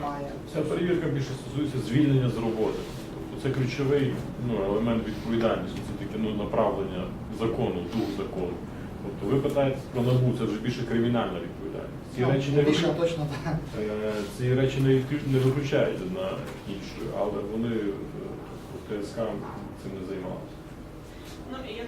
немає. Ця перевірка більше стосується звільнення з роботи. Тобто це ключовий ну, елемент відповідальності, це таке ну, направлення закону, дух закону. Тобто ви питаєте про НАБУ, це вже більше кримінальна відповідальність. Ці Ну, речі не більше точно так. е, ці речі не відключ- не виключають одна іншу, але вони е, ТСК цим не займалися. Ну, я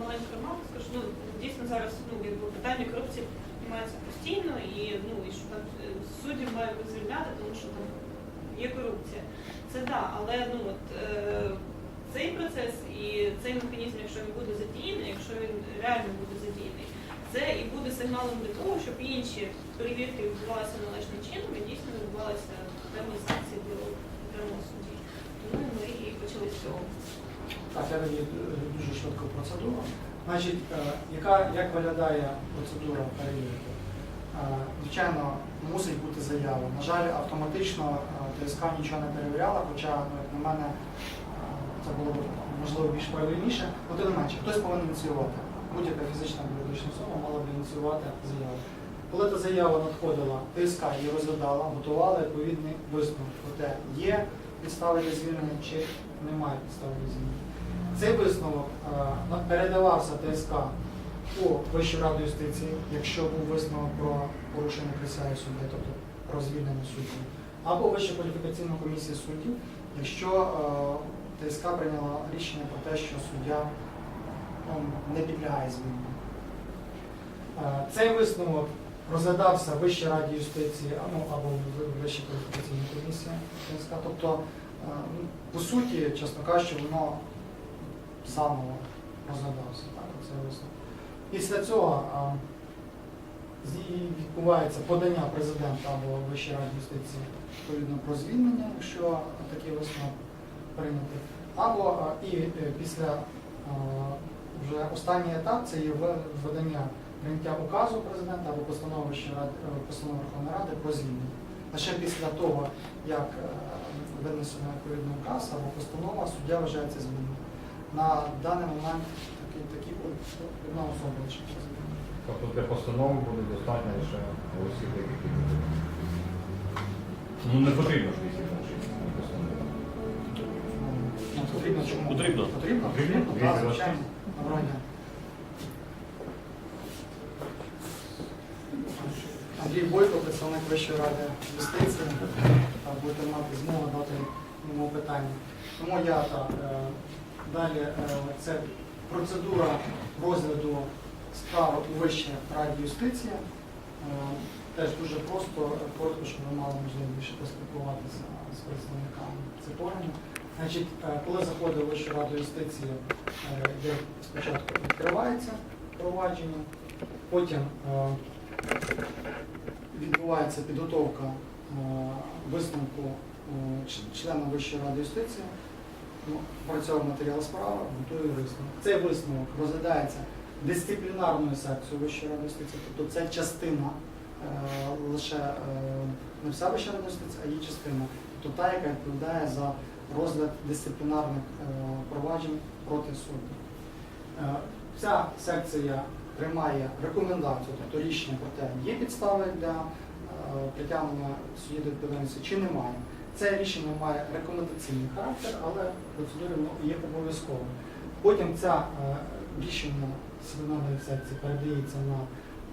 маленьку ремарку скажу, ну, дійсно зараз ну, питання корупції піднімається постійно, і, ну, і що там е, суддів мають звільняти, тому що там є корупція. Це да, але ну, от, е, цей процес і цей механізм, якщо він буде задіяний, якщо він реально буде задіяний, це і буде сигналом для того, щоб інші перевірки відбувалися належним чином і дійсно відбувалися певні санкції до окремого судді. Тому ми і почали з цього. Так, я тоді дуже швидко процедуру. Значить, е, яка, як виглядає процедура перевірки? Е, Звичайно, мусить бути заява. На жаль, автоматично е, ТСК нічого не перевіряла, хоча, ну, як на мене, це було б можливо більш правильніше. Тим не менше, хтось повинен ініціювати. Будь-яка фізична юридична особа мала б ініціювати заяву. Коли та заява надходила, ТСК її розглядала, готувала відповідний висновок про те, є підстави для звільнення чи немає підстави для звільнення. Цей висновок е, передавався ТСК у Вищу раду юстиції, якщо був висновок про порушення присяги судді, тобто про звільнення судді, або Вищу кваліфікаційну комісію суддів, якщо е, ТСК прийняла рішення про те, що суддя ну, не підлягає звільненню. Е, Цей висновок розглядався в Вищій раді юстиції ну, або в Вищій кваліфікаційній комісії ТСК. Тобто, ну, по суті, чесно кажучи, воно Так, цей. Після цього а, відбувається подання президента або Вищої раді юстиції відповідно про звільнення, якщо такий висновок прийнятий. Або а, і е, після а, вже останній етап це є видання прийняття указу президента або ради е, постанови Верховної Ради про звільнення. Лише після того, як е, винесено відповідний указ або постанова, суддя вважається звільненим. На даний момент такі, такі одна особа лише. Тобто для постанови буде достатньо лише голосів декілька людей. Ну не потрібно ж їх. Ну, потрібно чому? Потрібно. Потрібно? Потрібно? Потрібно, так, звичайно. Доброго дня. Андрій Бойко, представник Вищої ради юстиції, будете мати змогу дати йому питання. Тому я так, е, далі е, це процедура розгляду справи у Вищій раді юстиції. Е, Теж дуже просто, е, коротко, щоб ви мали можливість поспілкуватися з представниками цих органів. Значить, коли заходить Вищу раду юстиції, де спочатку відкривається провадження, потім відбувається підготовка висновку члена Вищої ради юстиції, працьовує матеріал справи, готує висновок. Цей висновок розглядається дисциплінарною секцією Вищої ради юстиції, тобто це частина е, лише е, не вся Вища рада юстиції, а її частина, тобто та, яка відповідає за розгляд дисциплінарних е, проваджень проти суддів. Е, Ця секція приймає рекомендацію, тобто рішення про те, є підстави для е, притягнення судді до відповідальності чи немає. Це рішення має рекомендаційний характер, але процедура є обов'язковим. Потім ця е, рішення дисциплінарної секції передається на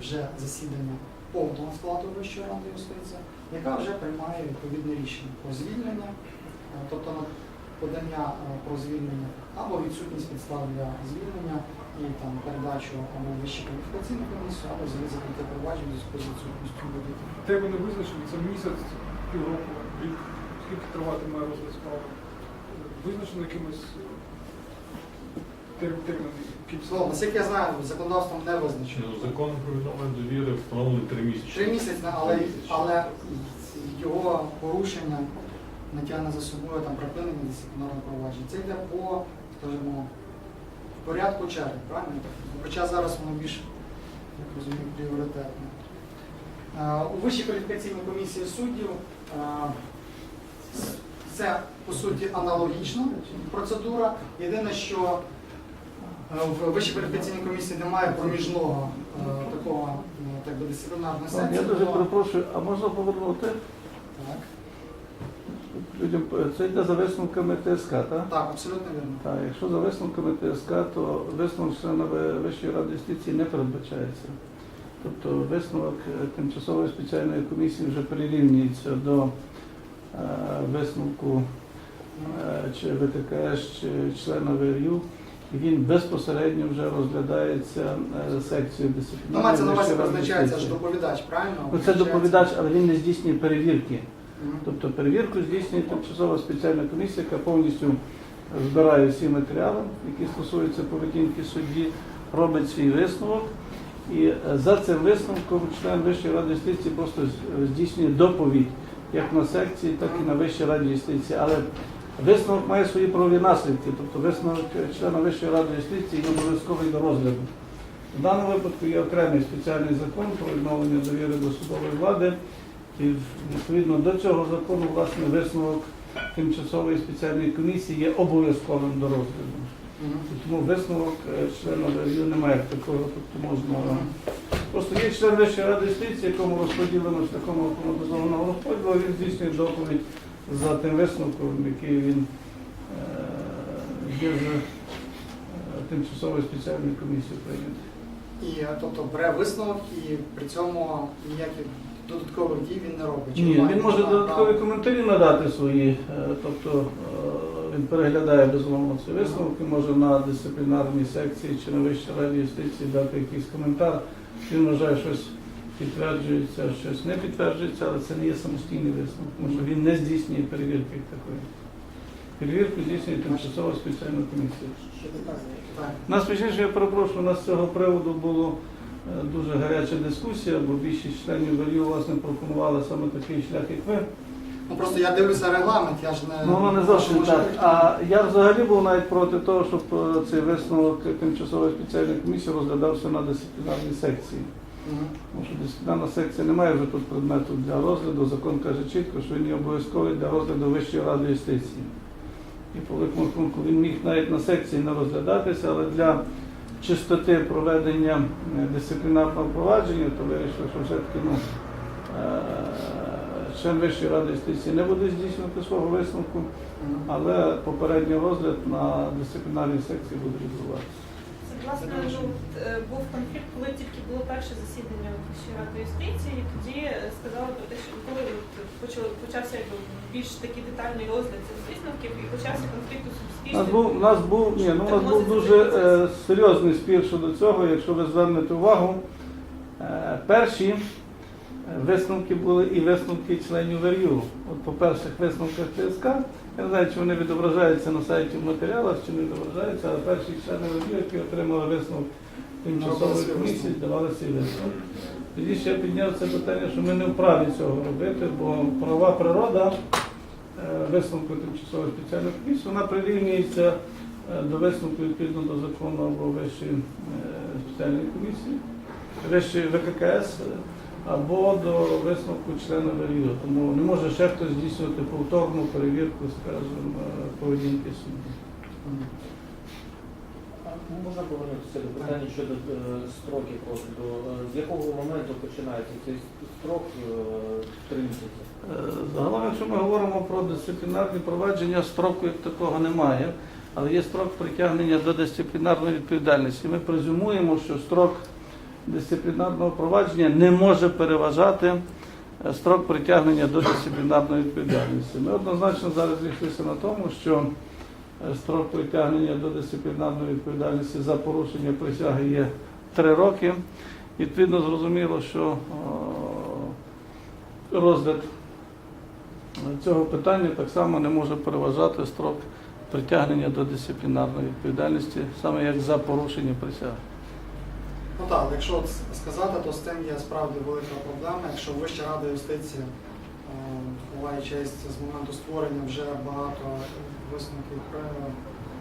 вже засідання повного складу Вищої ради юстиції, яка вже приймає відповідне рішення про звільнення, е, тобто подання е, про звільнення або відсутність підстав для звільнення і там передачу або вищу кваліфікаційну комісію, або взагалі у зв'язку з відсутністю будь-яких. Тебе не визначено, це місяць, півроку, рік. Скільки триватиме розгляд справи? Визначено якимось е, терміном, якимось наскільки я знаю, законодавством не визначено. Ну, Законом про відновлення довіри встановлений три місяці. Три місяці, але, але його порушення не тягне за собою там припинення дисциплінарного провадження. Це йде по, скажімо, порядку черги, правильно? Хоча зараз воно більш, як розумію, пріоритетне. Е, У Вищій кваліфікаційній комісії суддів е, це по суті аналогічна процедура. Єдине, що е, в Вищій кваліфікаційній комісії немає проміжного е, такого е, так би дисциплінарного Я секції. дуже то- перепрошую, а можна повернути? Так. людям це йде за висновками ТСК, так? Так, абсолютно вірно. Так, якщо за висновками ТСК, то висновок члена Ви- Вищої ради юстиції не передбачається. Тобто висновок е, тимчасової спеціальної комісії вже прирівнюється до е, висновку е, чи ВТКС, чи члена ВРЮ, і він безпосередньо вже розглядається е, секцією Ну, дисциплінарної мається на увазі призначається ж доповідач, правильно? Ну, це доповідач, але він не здійснює перевірки. Тобто перевірку здійснює тимчасова спеціальна комісія, яка повністю збирає всі матеріали, які стосуються поведінки судді, робить свій висновок. І е, за цим висновком член Вищої ради юстиції просто здійснює доповідь як на секції, так і на Вищій раді юстиції. Але висновок має свої правові наслідки. Тобто висновок члена Вищої ради юстиції є обов'язковий до розгляду. В даному випадку є окремий спеціальний закон про відновлення довіри до судової влади. І відповідно до цього закону власне висновок тимчасової спеціальної комісії є обов'язковим до розгляду. Тому висновок е, члена ВРЮ немає такого, тобто можна. Просто є член Вищої ради юстиції, якому розподілено шляхом автоматизованого розподілу, він здійснює доповідь за тим висновком, який він е, є з е, тимчасової спеціальної комісії прийнятий. І е, тобто бере висновок і при цьому ніяких додаткових дій він не робить. Чи Ні, має він може додаткові коментарі надати свої, тобто він переглядає безумовно ці висновки, може на дисциплінарній секції чи на Вищій раді юстиції дати якийсь коментар. Він вважає, щось підтверджується, щось не підтверджується, але це не є самостійний висновок, тому що він не здійснює перевірки такої. Перевірку здійснює тимчасова спеціальна комісія. Нас точніше, я перепрошую, у нас з цього приводу було е, дуже гаряча дискусія, бо більшість членів ВРЮ власне пропонували саме такий шлях, як ви. Ну просто я дивлюся регламент, я ж не Ну, воно не зовсім так. А я взагалі був навіть проти того, щоб е, цей висновок тимчасової спеціальної комісії розглядався на дисциплінарній секції. Мгм. Тому що дисциплінарна секція не має вже тут предмету для розгляду. Закон каже чітко, що він є обов'язковий для розгляду Вищої ради юстиції. І по великому рахунку він міг навіть на секції не розглядатися, але для чистоти проведення е, дисциплінарного провадження, то вирішили, що все-таки ну, е, член Вищої ради юстиції не буде здійснювати свого висновку, але попередній розгляд на дисциплінарній секції буде відбуватися. Це власне ну, е, був конфлікт, коли тільки було перше засідання Вищої ради юстиції, і тоді е, сказали про те, що коли почали почався якби, більш такий детальний розгляд цих висновків і почався конфлікт у У нас був, нас був, ні, ну, у нас був дуже е, серйозний спір щодо цього, якщо ви звернете увагу. Е, перші е, висновки були і висновки членів ВРЮ. От по перших висновках ТСК, я не знаю, чи вони відображаються на сайті в матеріалах, чи не відображаються, але перші члени ВРЮ, які отримали висновок тимчасової комісії, давали свій висновок. Тоді ще я підняв це питання, що ми не вправі цього робити, бо права природа е, висновку тимчасової спеціальної комісії, вона прирівнюється е, до висновку відповідно до закону або вищої е, спеціальної комісії, вищої ВККС або до висновку члена ВРЮ. Тому не може ще хтось здійснювати повторну перевірку, скажімо, поведінки судді. Можна повернутися до питання щодо е, строків розгляду. Е, З якого моменту починається цей строк три місяці? Е, Загалом, якщо ми говоримо про дисциплінарні провадження, строку як такого немає, але є строк притягнення до дисциплінарної відповідальності. Ми презюмуємо, що строк дисциплінарного провадження не може переважати е, строк притягнення до дисциплінарної відповідальності. Ми однозначно зараз зійшлися на тому, що е, строк притягнення до дисциплінарної відповідальності за порушення присяги є три роки. Відповідно, зрозуміло, що розгляд цього питання так само не може переважати строк притягнення до дисциплінарної відповідальності, саме як за порушення присяги. Ну так, якщо сказати, то з цим є справді велика проблема. Якщо Вища рада юстиції е, ховає честь з моменту створення вже багато висновків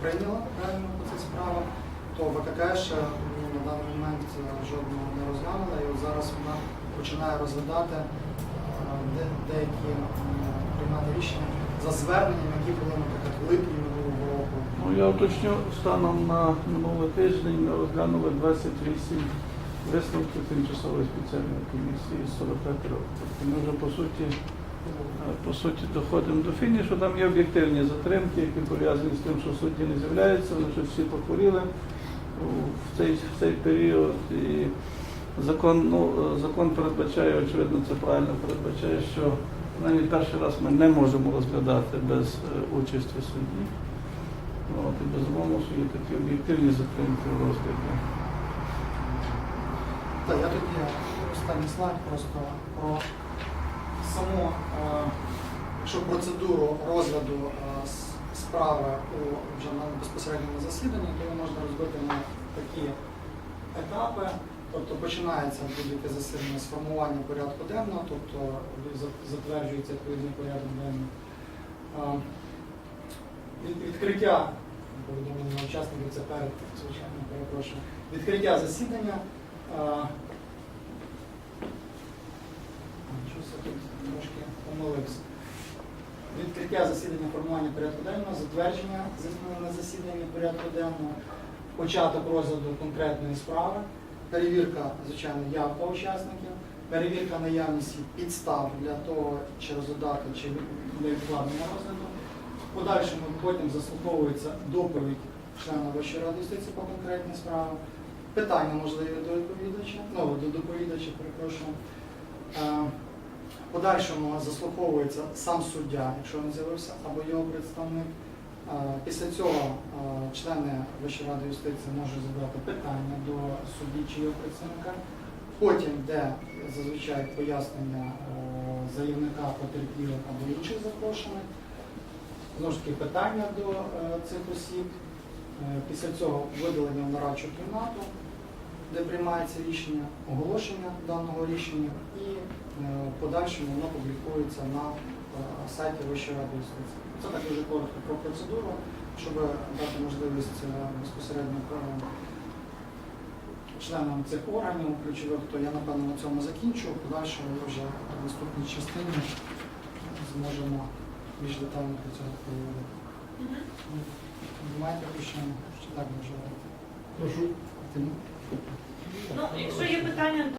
прийняла правильно по цих справах, то ВКК ще ну, на даний момент е, жодного не розглянула, і от зараз вона починає розглядати е, деякі приймати рішення за зверненням, які були, наприклад, в липні минулого року. Ну, я уточню, станом на минулий тиждень ми розглянули 28 висновків тимчасової спеціальної комісії з 45 років. Тобто ми вже по суті по суті доходимо до фінішу. Там є об'єктивні затримки, які пов'язані з тим, що судді не з'являються, вони щось всі похворіли в цей, в цей період. І закон, ну, закон передбачає, очевидно, це правильно передбачає, що навіть перший раз ми не можемо розглядати без е, участі судді. От, і безумовно, що є такі об'єктивні затримки в розгляді. Так, я тоді останній слайд просто про саму е, якщо процедуру розгляду е, справи у вже на безпосередньому засіданні, то її можна розбити на такі етапи. Тобто починається будь-яке засідання з формування порядку денного, тобто затверджується відповідний порядок денний. Відкриття повідомлення учасників це перед, звичайно, перепрошую. Відкриття засідання. Щось я тут трошки помилився. Відкриття засідання формування порядку денного, затвердження на засіданні порядку денного, початок розгляду конкретної справи, перевірка, звичайно, явка учасників, перевірка наявності підстав для того, чи розглядати, чи для відкладення розгляду. В подальшому потім заслуховується доповідь члена Вищої ради юстиції по конкретній справі, питання можливі до відповідача, ну, до доповідача, перепрошую. Е, В подальшому заслуховується сам суддя, якщо він з'явився, або його представник. Е, Після цього е, члени Вищої ради юстиції можуть задати питання до судді чи його представника. Потім, де зазвичай пояснення е, заявника потерпілих або інших запрошених. Знову ж таки, питання до цих осіб. Після цього видалення в нарадчу кімнату, де приймається рішення, оголошення даного рішення і в подальшому воно публікується на сайті Вищої ради юстиції. Це так дуже коротко про процедуру, щоб дати можливість е, безпосередньо е, членам цих органів ключових, то я напевно на цьому закінчу. В подальшому ми вже в наступній частині зможемо більш детально про це поговорити. Маєте ще чи так може? Прошу. Ну, якщо є питання